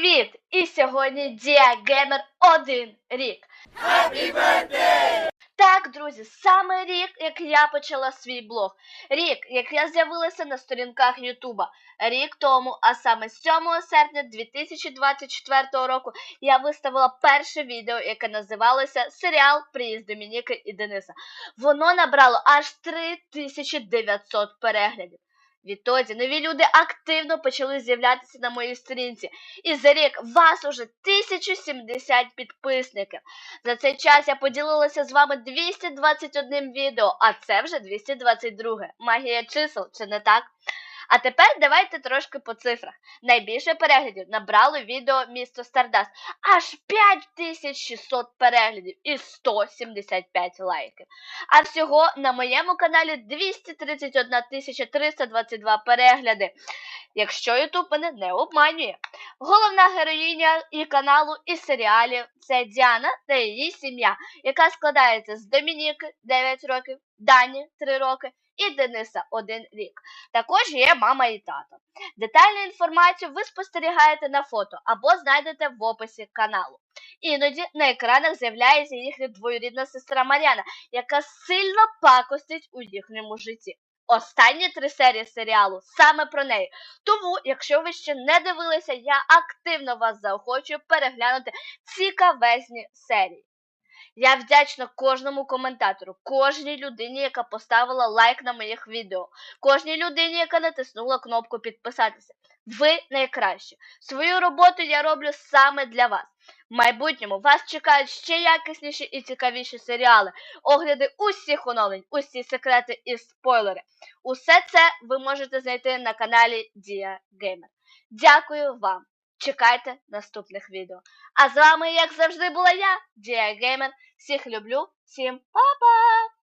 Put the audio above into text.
Привіт! І сьогодні Дія Геймер один рік. Happy birthday! Так, друзі, саме рік, як я почала свій блог. Рік, як я з'явилася на сторінках Ютуба. Рік тому, а саме 7 серпня 2024 року, я виставила перше відео, яке називалося Серіал Приїзд Домініки і Дениса. Воно набрало аж 3900 переглядів. Відтоді нові люди активно почали з'являтися на моїй сторінці. І за рік вас уже 1070 підписників. За цей час я поділилася з вами 221 відео, а це вже 222. Магія чисел, чи не так? А тепер давайте трошки по цифрах. Найбільше переглядів набрало відео місто Стардаст. Аж 5600 переглядів і 175 лайків. А всього на моєму каналі 231 322 перегляди. Якщо Ютуб мене не обманює. Головна героїня і каналу, і серіалів це Діана та її сім'я, яка складається з Домініки 9 років, Дані 3 роки і Дениса 1 рік. Також є мама і тато. Детальну інформацію ви спостерігаєте на фото або знайдете в описі каналу. Іноді на екранах з'являється їхня двоюрідна сестра Мар'яна, яка сильно пакостить у їхньому житті. Останні три серії серіалу саме про неї. Тому, якщо ви ще не дивилися, я активно вас заохочую переглянути цікавезні серії. Я вдячна кожному коментатору, кожній людині, яка поставила лайк на моїх відео, кожній людині, яка натиснула кнопку підписатися. Ви найкращі. Свою роботу я роблю саме для вас. В майбутньому вас чекають ще якісніші і цікавіші серіали, огляди усіх оновлень, усі секрети і спойлери. Усе це ви можете знайти на каналі Дія Геймер. Дякую вам! Чекайте наступних відео. А з вами, як завжди, була я, Дія Геймер. Всіх люблю, всім па-па!